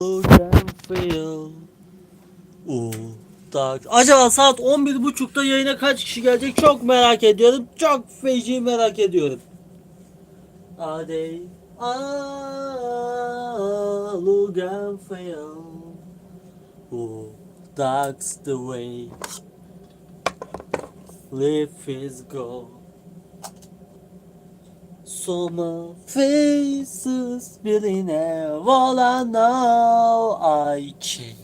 Uzak. Acaba saat 11.30'da yayına kaç kişi gelecek çok merak ediyorum. Çok feci merak ediyorum. Look and feel That's the way Life is go Summer faces birine All I know I came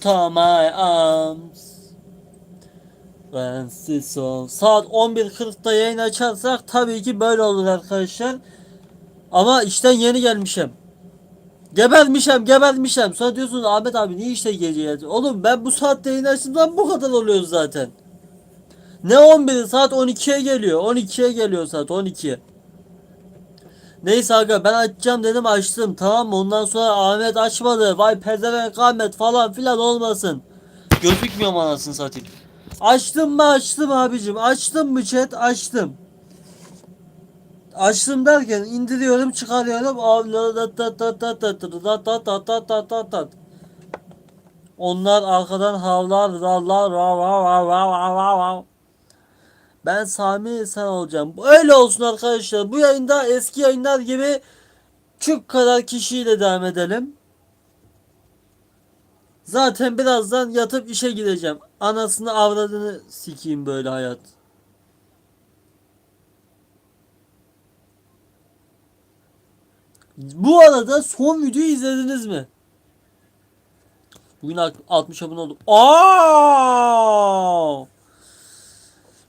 to my arms When this all Saat 11.40'da yayın açarsak tabii ki böyle olur arkadaşlar. Ama işten yeni gelmişim. Gebermişim, gebermişim. Sonra diyorsunuz Ahmet abi niye işte gece geldin? Oğlum ben bu saatte yayın açtığımdan bu kadar oluyor zaten. Ne 11'i saat 12'ye geliyor. 12'ye geliyor saat 12. Neyse aga ben açacağım dedim açtım tamam mı? Ondan sonra Ahmet açmadı. Vay pezevenk Ahmet falan filan olmasın. Gözükmüyor mu anasını satayım. Açtım mı açtım abicim. Açtım mı chat açtım. Açtım derken indiriyorum çıkarıyorum. Onlar arkadan havlar rallar rav rav rav rav rav rav rav. Ben Sami sen olacağım. Öyle olsun arkadaşlar. Bu yayında eski yayınlar gibi çok kadar kişiyle devam edelim. Zaten birazdan yatıp işe gideceğim. Anasını avradını sikeyim böyle hayat. Bu arada son videoyu izlediniz mi? Bugün 60 abone oldum. Aa!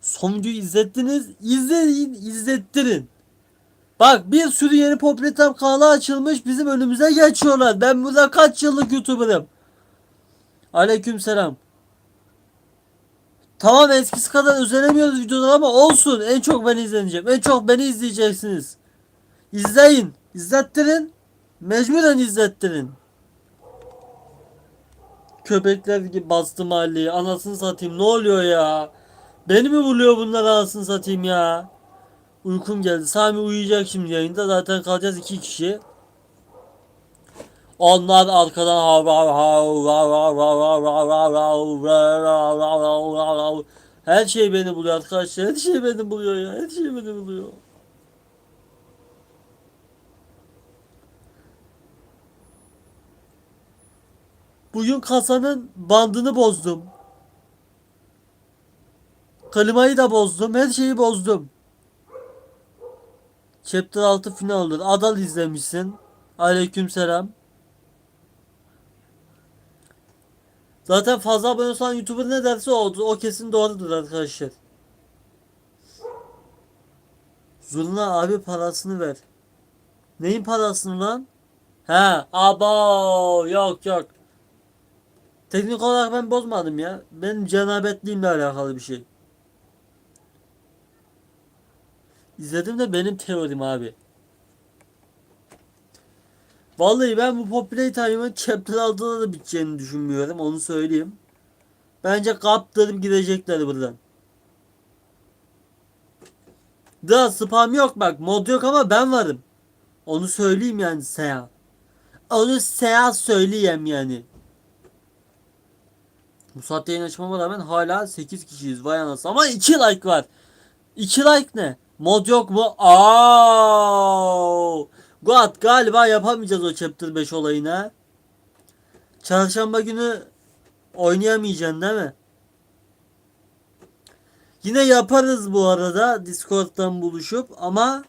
Son videoyu izlettiniz. İzleyin, izlettirin. Bak bir sürü yeni popüler kanalı açılmış bizim önümüze geçiyorlar. Ben burada kaç yıllık YouTuber'ım. Aleyküm selam. Tamam eskisi kadar özenemiyoruz videolar ama olsun. En çok ben izleneceğim. En çok beni izleyeceksiniz. İzleyin. İzlettirin. Mecburen izlettirin. Köpekler gibi bastı mahalleyi. Anasını satayım. Ne oluyor ya? Beni mi vuruyor bunlar anasını satayım ya? Uykum geldi. Sami uyuyacak şimdi yayında. Zaten kalacağız iki kişi. Onlar arkadan her şey beni buluyor arkadaşlar. Her şey beni buluyor ya. Her şey beni buluyor. Bugün kasanın bandını bozdum. Klimayı da bozdum. Her şeyi bozdum. Chapter 6 final olur. Adal izlemişsin. Aleykümselam. Zaten fazla abone olan YouTuber ne derse o, o kesin doğrudur arkadaşlar. Zurna abi parasını ver. Neyin parasını lan? He, abo yok yok. Teknik olarak ben bozmadım ya. Benim cenabetliğimle alakalı bir şey. İzledim de benim teorim abi. Vallahi ben bu Populate Time'ın Chapter 6'da da biteceğini düşünmüyorum. Onu söyleyeyim. Bence kaptırıp gidecekler buradan. Daha spam yok bak. Mod yok ama ben varım. Onu söyleyeyim yani Seha. Onu Seha söyleyeyim yani. Bu saatte yayın açmama rağmen hala 8 kişiyiz. Vay anasını. Ama 2 like var. 2 like ne? Mod yok mu? Aa! Guat galiba yapamayacağız o Chapter 5 olayını. Çarşamba günü oynayamayacaksın değil mi? Yine yaparız bu arada Discord'dan buluşup ama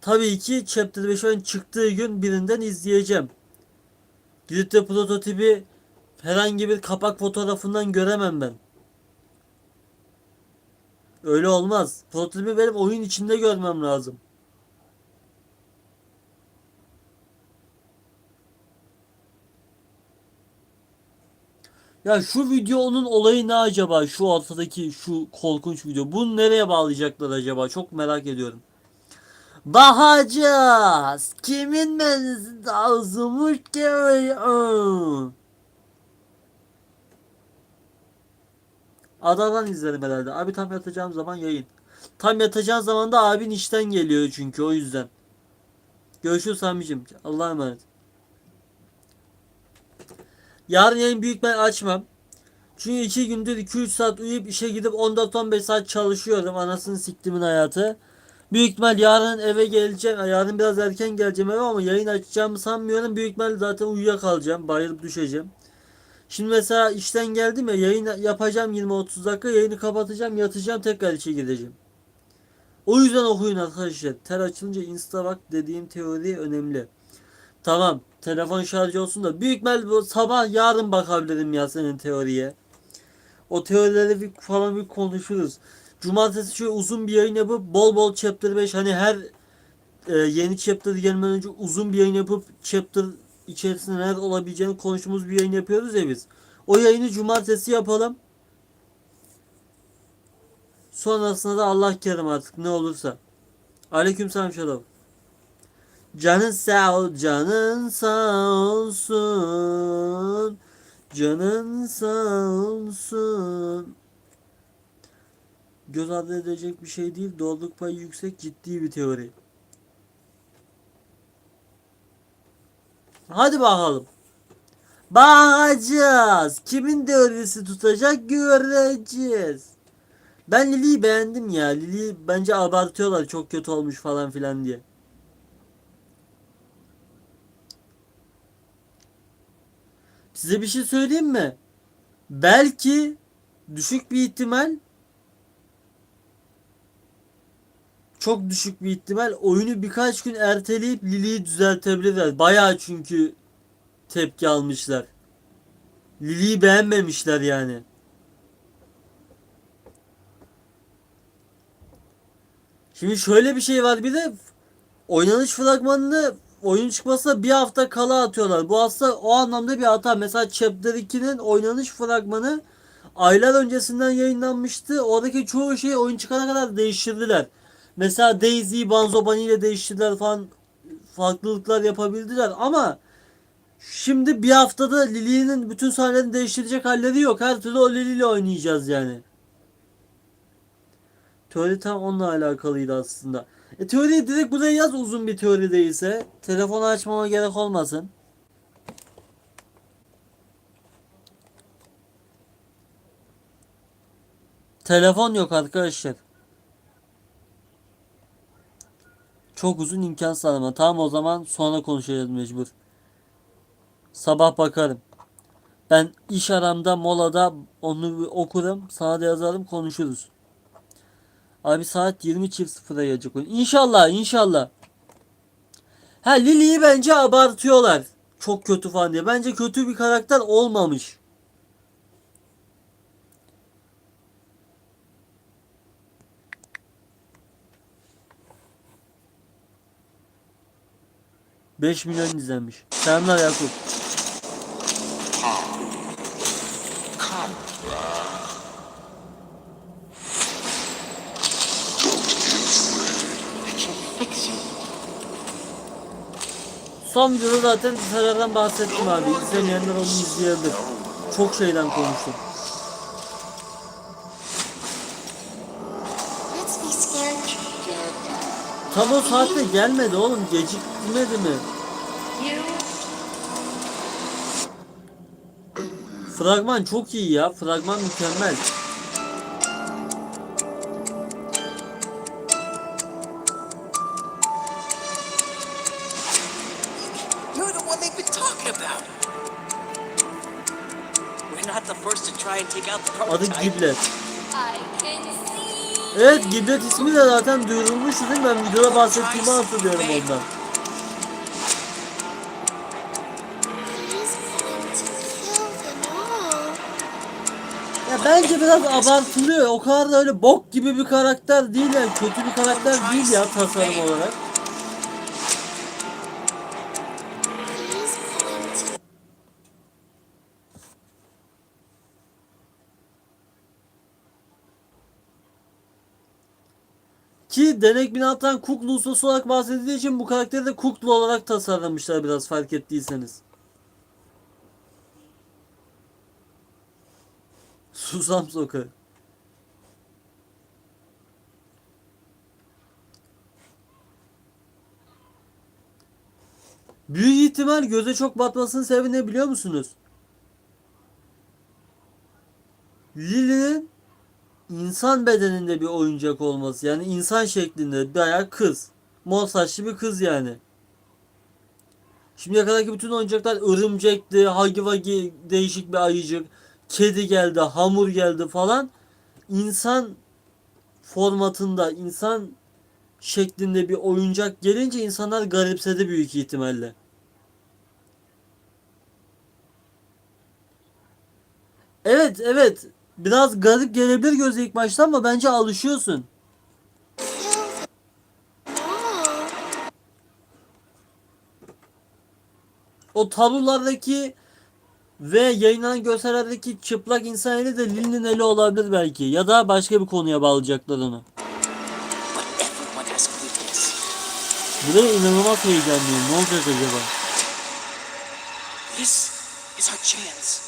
tabii ki Chapter 5 oyun çıktığı gün birinden izleyeceğim. Gidip de prototipi herhangi bir kapak fotoğrafından göremem ben. Öyle olmaz. Prototipi benim oyun içinde görmem lazım. Ya şu video onun olayı ne acaba? Şu ortadaki şu korkunç video. Bunu nereye bağlayacaklar acaba? Çok merak ediyorum. Bakacağız. Kimin menüsü daha uzunmuş Adadan izlerim herhalde. Abi tam yatacağım zaman yayın. Tam yatacağım zaman da abin işten geliyor çünkü o yüzden. Görüşürüz Sami'cim. Allah'a emanet. Yarın yayın büyük ben açmam. Çünkü iki gündür 2-3 saat uyuyup işe gidip 14-15 saat çalışıyorum. Anasını siktimin hayatı. Büyük ihtimal yarın eve geleceğim. Yarın biraz erken geleceğim eve ama yayın açacağımı sanmıyorum. Büyük ihtimal zaten uyuyakalacağım. Bayılıp düşeceğim. Şimdi mesela işten geldim ya yayın yapacağım 20-30 dakika. Yayını kapatacağım yatacağım tekrar işe gideceğim. O yüzden okuyun arkadaşlar. Ter açılınca insta bak dediğim teori önemli. Tamam. Telefon şarjı olsun da büyük ihtimal bu sabah yarın bakabilirim ya senin teoriye. O teorileri bir, falan bir konuşuruz. Cumartesi şöyle uzun bir yayın yapıp bol bol chapter 5 hani her e, yeni chapter gelmeden önce uzun bir yayın yapıp chapter içerisinde neler olabileceğini konuştuğumuz bir yayın yapıyoruz ya biz. O yayını cumartesi yapalım. Sonrasında da Allah kerim artık ne olursa. Aleyküm selam şalom. Canın sağ ol, canın sağ olsun. Canın sağ olsun. Göz ardı edecek bir şey değil. Doğruluk payı yüksek ciddi bir teori. Hadi bakalım. Bakacağız. Kimin teorisi tutacak göreceğiz. Ben Lili'yi beğendim ya. Lili bence abartıyorlar çok kötü olmuş falan filan diye. Size bir şey söyleyeyim mi? Belki düşük bir ihtimal çok düşük bir ihtimal oyunu birkaç gün erteleyip Lili'yi düzeltebilirler. Bayağı çünkü tepki almışlar. Lili'yi beğenmemişler yani. Şimdi şöyle bir şey var bir de oynanış fragmanını oyun çıkmasına bir hafta kala atıyorlar. Bu aslında o anlamda bir hata. Mesela Chapter 2'nin oynanış fragmanı aylar öncesinden yayınlanmıştı. Oradaki çoğu şeyi oyun çıkana kadar değiştirdiler. Mesela Daisy, Banzo Bunny ile değiştirdiler falan farklılıklar yapabildiler ama şimdi bir haftada Lily'nin bütün sahnelerini değiştirecek halleri yok. Her türlü o Lily ile oynayacağız yani. Teori tam onunla alakalıydı aslında. E teoriyi direkt buraya yaz uzun bir teori değilse. Telefonu açmama gerek olmasın. Telefon yok arkadaşlar. Çok uzun imkan sağlama. Tamam o zaman sonra konuşacağız mecbur. Sabah bakarım. Ben iş aramda molada onu okurum. Sana da yazarım konuşuruz. Abi saat 20.00'a gelecek oyun. İnşallah inşallah. Ha Lily'yi bence abartıyorlar. Çok kötü falan diye. Bence kötü bir karakter olmamış. Beş milyon izlenmiş. Selamlar Yakup. Son videoda zaten dışarıdan bahsettim abi. İzlemeyenler onu izleyebilir. Çok şeyden konuştum. Tam o saatte gelmedi oğlum. Gecikmedi mi? Fragman çok iyi ya. Fragman mükemmel. You're the one they've been talking about. We're not the first to try and take out the Adı. Giblet. Evet Giblet ismi de zaten duyurulmuştu değil mi? Ben videoda bahsettiğimi hatırlıyorum ondan. Ya bence biraz abartılıyor. O kadar da öyle bok gibi bir karakter değil yani. Kötü bir karakter değil ya tasarım olarak. Ki Denek Binat'tan Kuklu ustası olarak bahsedildiği için bu karakteri de Kuklu olarak tasarlamışlar biraz fark ettiyseniz. Susam Sokağı. Büyük ihtimal göze çok batmasının sebebi ne biliyor musunuz? Lily'nin insan bedeninde bir oyuncak olması. Yani insan şeklinde bayağı kız. Mor saçlı bir kız yani. Şimdiye kadarki bütün oyuncaklar örümcekti, hagi vagi değişik bir ayıcık, kedi geldi, hamur geldi falan. İnsan formatında, insan şeklinde bir oyuncak gelince insanlar garipsedi büyük ihtimalle. Evet evet biraz garip gelebilir göze ilk başta ama bence alışıyorsun. O tablolardaki ve yayınlanan görsellerdeki çıplak insan eli de Lili'nin eli olabilir belki. Ya da başka bir konuya bağlayacaklar onu. Weakness. Buraya inanılmaz heyecanlıyım. Ne olacak acaba? This is our chance.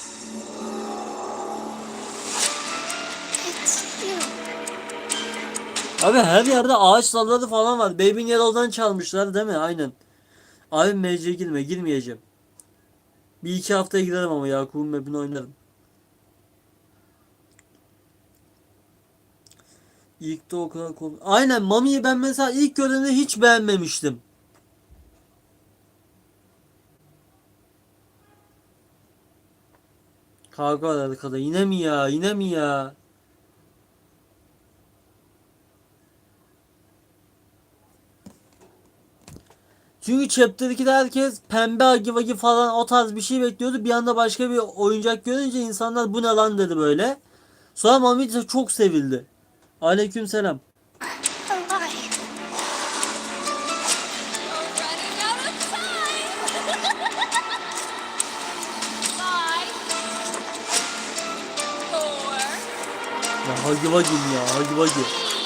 Abi her yerde ağaç dalları falan var. Baby Yellow'dan çalmışlar değil mi? Aynen. Abi MC'ye girme. Girmeyeceğim. Bir iki haftaya giderim ama Yakup'un map'ini oynarım. İlk de o kadar konu. Aynen Mami'yi ben mesela ilk gördüğümde hiç beğenmemiştim. Kavga var arkada. Yine mi ya? Yine mi ya? Çünkü Chapter 2'de herkes pembe agi vagi falan o tarz bir şey bekliyordu. Bir anda başka bir oyuncak görünce insanlar bu ne lan dedi böyle. Sonra Mami çok sevildi. Aleyküm selam. Ya hagi vagi mi ya hagi vagi.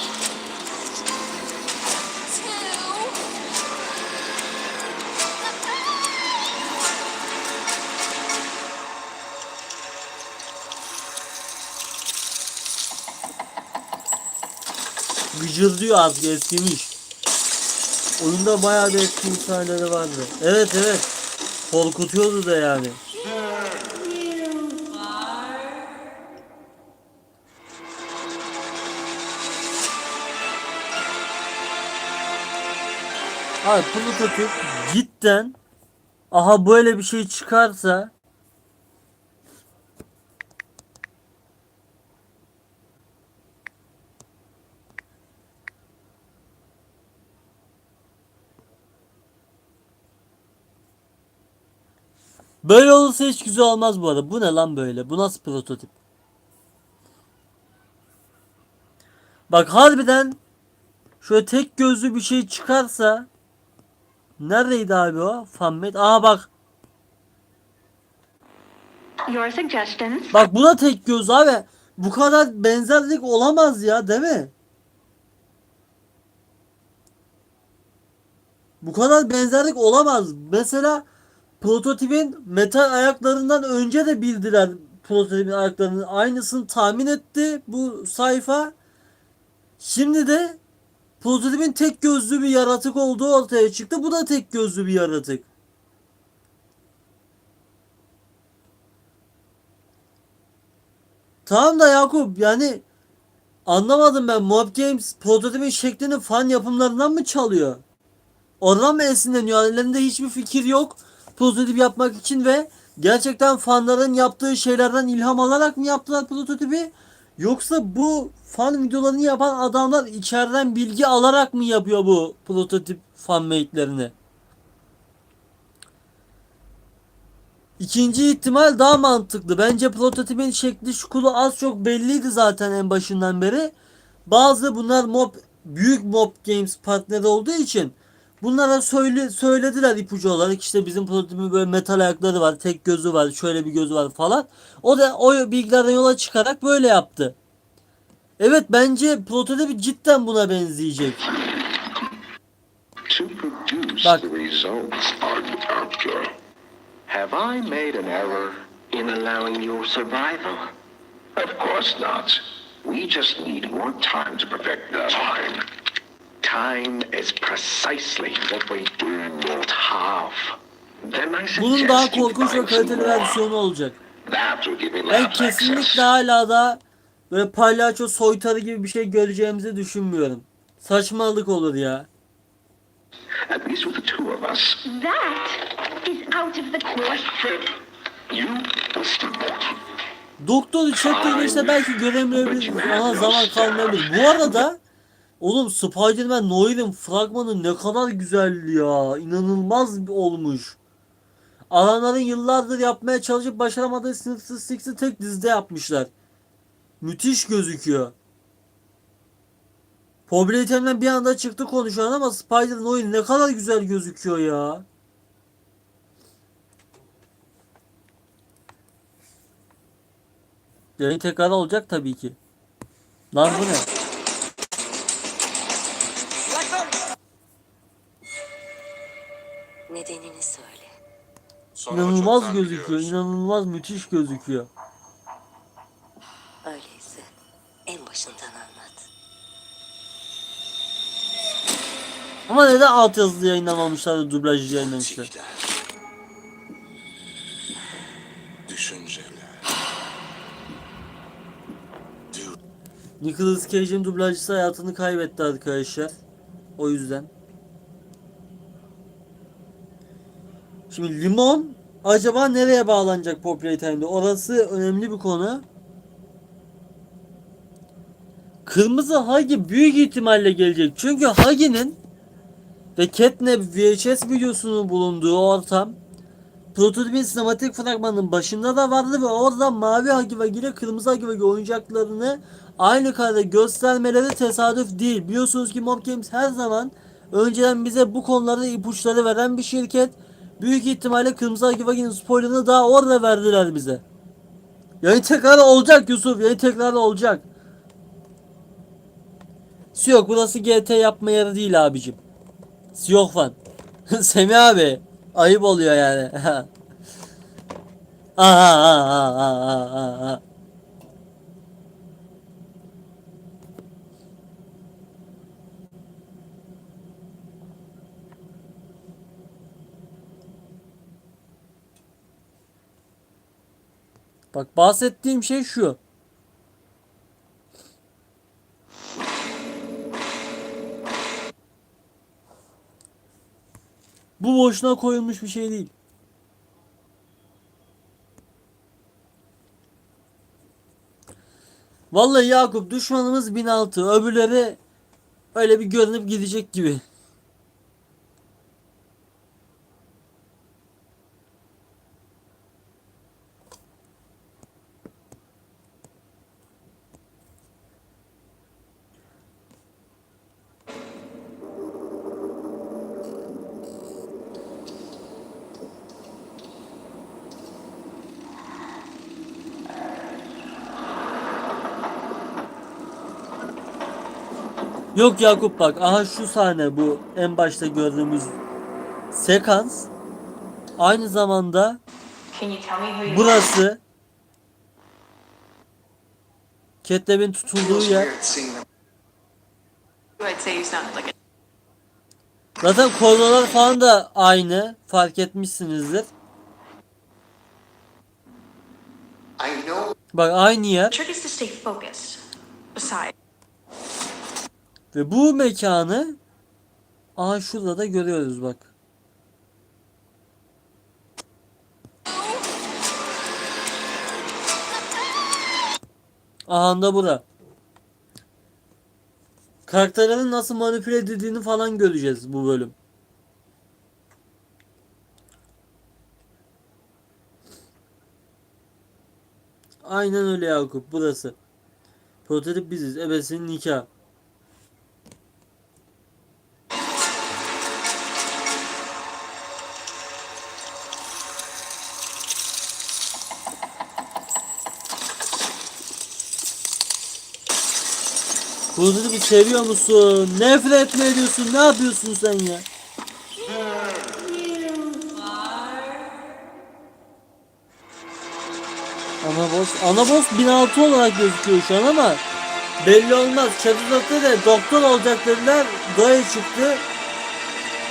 Two, Gıcırdıyor artık eskimiş. Oyunda bayağı bir eski sahneleri vardı. Evet evet. Korkutuyordu da yani. Abi prototip cidden aha böyle bir şey çıkarsa Böyle olursa hiç güzel olmaz bu arada. Bu ne lan böyle? Bu nasıl prototip? Bak harbiden şöyle tek gözlü bir şey çıkarsa Neredeydi abi o? Fanmade. Aa bak. Your suggestions. Bak bu da tek göz abi. Bu kadar benzerlik olamaz ya değil mi? Bu kadar benzerlik olamaz. Mesela prototipin metal ayaklarından önce de bildiler prototipin ayaklarının aynısını tahmin etti bu sayfa. Şimdi de prototipin tek gözlü bir yaratık olduğu ortaya çıktı. Bu da tek gözlü bir yaratık. Tamam da Yakup yani anlamadım ben Mob Games prototipin şeklini fan yapımlarından mı çalıyor? Oradan mı esinleniyor? Ellerinde hiçbir fikir yok prototip yapmak için ve gerçekten fanların yaptığı şeylerden ilham alarak mı yaptılar prototipi? Yoksa bu fan videolarını yapan adamlar içeriden bilgi alarak mı yapıyor bu prototip fanmate'lerini? İkinci ihtimal daha mantıklı. Bence prototipin şekli şukulu az çok belliydi zaten en başından beri. Bazı bunlar mob büyük mob games partneri olduğu için bunlara söyle, söylediler ipucu olarak işte bizim prototipin böyle metal ayakları var, tek gözü var, şöyle bir gözü var falan. O da o bilgilerden yola çıkarak böyle yaptı. Evet bence prototipi cidden buna benzeyecek. Bak. Have I made an error in allowing your survival? Of course not. We just need more time to perfect the time. Time is precisely what we do not have. then I Bunun daha korkunç ve kaliteli more. versiyonu olacak. Ben kesinlikle hala da böyle palyaço soytarı gibi bir şey göreceğimizi düşünmüyorum. Saçmalık olur ya. At least with the two of us. That is out of the question. You Doktor çektiğinizde belki göremeyebiliriz ama zaman kalmayabilir. Bu arada oğlum Spider-Man Noir'in fragmanı ne kadar güzel ya. İnanılmaz olmuş. Alanların yıllardır yapmaya çalışıp başaramadığı Sinister Six'i tek dizide yapmışlar. Müthiş gözüküyor. Popülaritenden bir anda çıktı konuşan ama Spider Noir ne kadar güzel gözüküyor ya. Yayın tekrar olacak tabii ki. Lan bu ne? İnanılmaz gözüküyor. inanılmaz müthiş gözüküyor. Öyleyse en başından anlat. Ama neden altyazılı yayınlamamışlar da dublajlı yayınlamışlar? Pratikler. Düşünceler. Nicolas Cage'in dublajcısı hayatını kaybetti arkadaşlar. O yüzden. Şimdi limon acaba nereye bağlanacak Time'de? Orası önemli bir konu. Kırmızı Hagi büyük ihtimalle gelecek. Çünkü Hagi'nin ve Catnap VHS videosunun bulunduğu ortam prototipin sinematik fragmanının başında da vardı ve orada mavi Hagi Vagi ile kırmızı Hagi Vagi oyuncaklarını aynı karede göstermeleri tesadüf değil. Biliyorsunuz ki Mob Games her zaman önceden bize bu konularda ipuçları veren bir şirket. Büyük ihtimalle Kırmızı Hagi Vagi'nin spoilerını daha orada verdiler bize. Yayın tekrarı olacak Yusuf. Yayın tekrarı olacak. Yok burası GT yapma yeri değil abicim. Yok fan. Semih abi. Ayıp oluyor yani. aha aha aha aha aha. Bak bahsettiğim şey şu. Bu boşuna koyulmuş bir şey değil. Vallahi Yakup düşmanımız 1006. Öbürleri öyle bir görünüp gidecek gibi. Yok Yakup bak aha şu sahne bu en başta gördüğümüz sekans. Aynı zamanda burası. Ketlep'in tutulduğu yer. zaten koridorlar falan da aynı fark etmişsinizdir. Bak aynı yer ve bu mekanı aha şurada da görüyoruz bak. Aha da bura. Karakterlerin nasıl manipüle edildiğini falan göreceğiz bu bölüm. Aynen öyle Yakup burası. Prototip biziz. Ebesinin nikah. Prototip'i seviyor musun? Nefret mi ediyorsun? Ne yapıyorsun sen ya? Ana boss, ana boss 1006 olarak gözüküyor şu an ama belli olmaz. Çatıda de doktor olacak dediler. Doğa çıktı.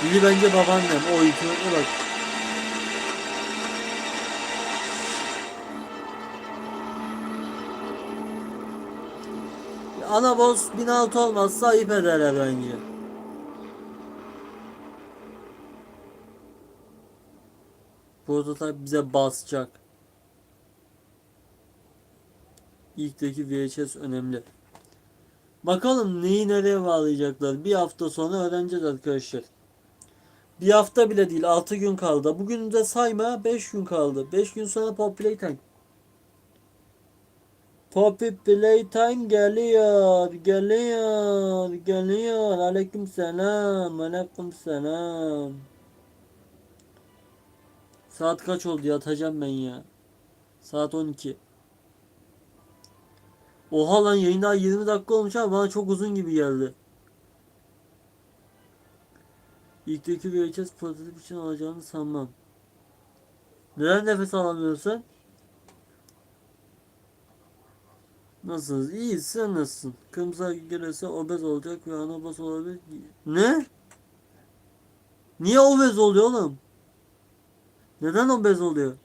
Biri bence babaannem. O hikmete bak. Ana boss 1006 olmazsa ayıp ederler bence. Prototype bize basacak. İlkteki VHS önemli. Bakalım neyi nereye bağlayacaklar. Bir hafta sonra öğreneceğiz arkadaşlar. Bir hafta bile değil 6 gün kaldı. Bugün de sayma 5 gün kaldı. 5 gün sonra Pop Playtime. Poppy Playtime geliyor, geliyor, geliyor. Aleyküm selam, aleyküm selam. Saat kaç oldu yatacağım ben ya. Saat 12. Oha lan yayın daha 20 dakika olmuş ama bana çok uzun gibi geldi. İlkteki VHS prototip için alacağını sanmam. Neden nefes alamıyorsun? Nasılsınız? İyiyiz. Sen nasılsın? Kırmızı gelirse obez olacak ve anabas olabilir. Ne? Niye obez oluyor oğlum? Neden obez oluyor?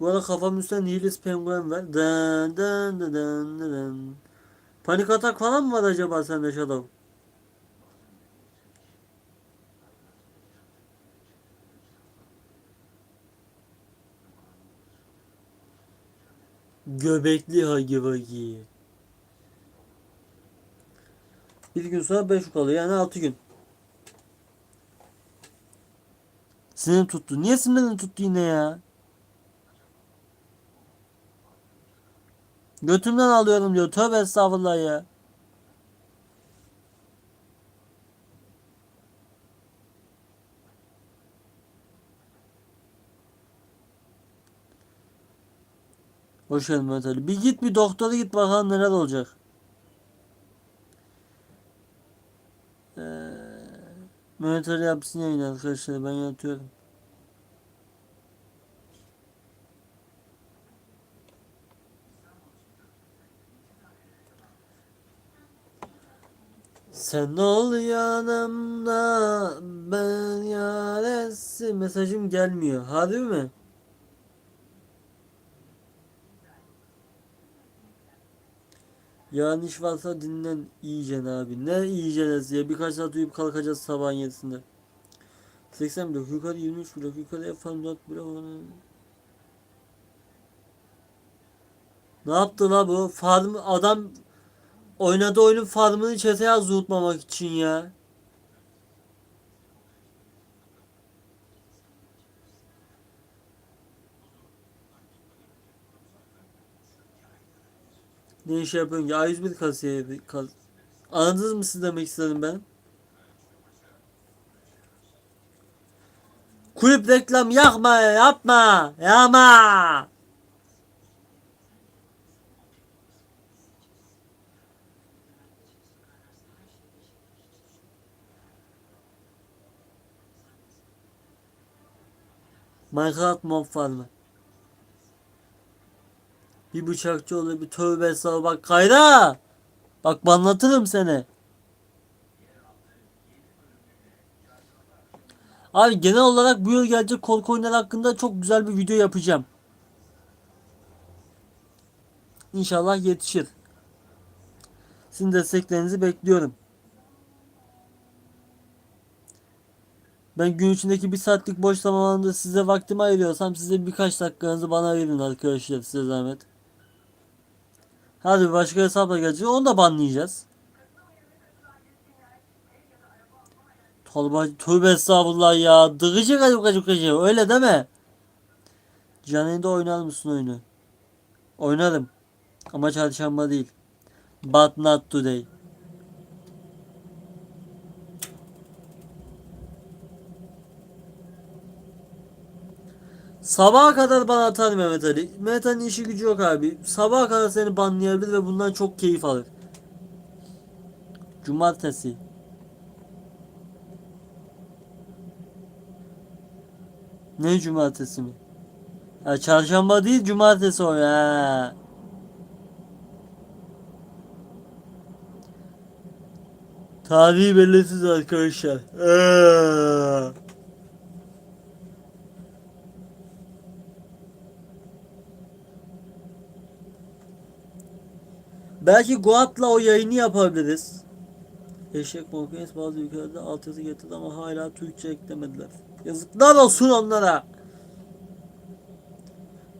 Bu arada kafamın üstünde Nihilis penguen var. Dın dın dın dın dın. Panik atak falan mı var acaba sende Shadow? Göbekli Hagi Vagi. Bir gün sonra 5 kalıyor yani 6 gün. Sinirim tuttu. Niye sinirin tuttu yine ya? Götümden alıyorum diyor. Tövbe estağfurullah ya. Hoş geldin Mehmet Ali. Bir git bir doktora git bakalım neler olacak. Ee, Mehmet Ali yapsın yayın arkadaşlar ben yatıyorum. Sen ol yanımda ben yaresi mesajım gelmiyor. Harbi mi? Yani iş varsa dinlen iyice abi. Ne iyice ya birkaç saat uyuyup kalkacağız sabahın yedisinde. 80 blok yukarı 23 blok yukarı F 4 blok Ne yaptı la bu? Farm adam oynadığı oyunun farmını çete yaz unutmamak için ya. Ne iş yapıyorsun? Ya 101 kasiye kas. Anladınız mı siz demek istedim ben? Kulüp reklam yakma yapma yapma. Minecraft mob farmı. Bir bıçakçı olur bir tövbe estağfurullah bak kayda. Bak anlatırım seni. Abi genel olarak bu yıl gelecek korku oyunları hakkında çok güzel bir video yapacağım. İnşallah yetişir. Sizin desteklerinizi bekliyorum. Ben gün içindeki bir saatlik boş zamanında size vaktimi ayırıyorsam size birkaç dakikanızı bana ayırın arkadaşlar size zahmet. Hadi başka hesapla gelecek onu da banlayacağız. Tolba tövbe estağfurullah ya. Dıgıcı gacı gacı gacı öyle deme. Canlı'da oynar mısın oyunu? Oynarım. Ama çarşamba değil. But not today. Sabaha kadar bana atar Mehmet Ali. Mehmet Ali'nin işi gücü yok abi. Sabaha kadar seni banlayabilir ve bundan çok keyif alır. Cumartesi. Ne cumartesi mi? Ha, çarşamba değil cumartesi o ya. Tarihi belirsiz arkadaşlar. Eee. Belki Goat'la o yayını yapabiliriz. Eşek Morpheus bazı ülkelerde altyazı getirdi ama hala Türkçe eklemediler. Yazıklar olsun onlara.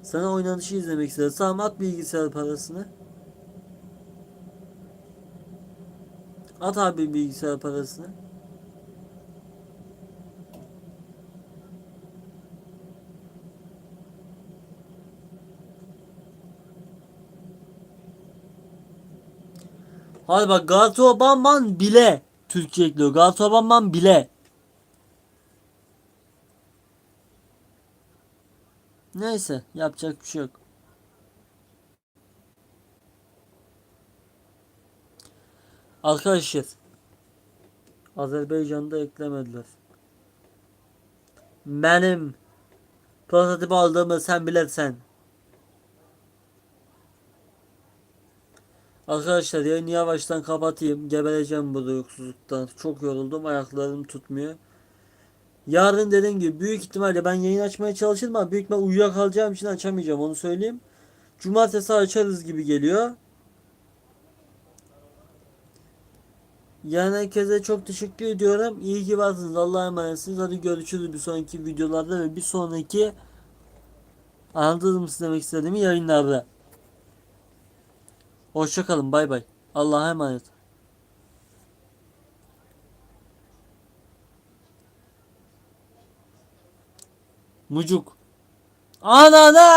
Sana oynanışı izlemek istedim. At bilgisayar parasını. At abi bilgisayar parasını. Hadi bak Galatasaray bile Türkçe ekliyor. Galatasaray bile. Neyse yapacak bir şey yok. Arkadaşlar Azerbaycan'da eklemediler. Benim prototip aldığımı sen bilirsen. Arkadaşlar yayını yavaştan kapatayım. Gebereceğim bu uykusuzluktan. Çok yoruldum. Ayaklarım tutmuyor. Yarın dediğim gibi büyük ihtimalle ben yayın açmaya çalışırım ama büyük ihtimal uyuyakalacağım için açamayacağım onu söyleyeyim. Cumartesi açarız gibi geliyor. Yani herkese çok teşekkür ediyorum. İyi ki varsınız. Allah'a emanetsiniz. Hadi görüşürüz bir sonraki videolarda ve bir sonraki anladınız mı demek istediğimi yayınlarda. Hoşçakalın. Bay bay. Allah'a emanet. Mucuk. Anana!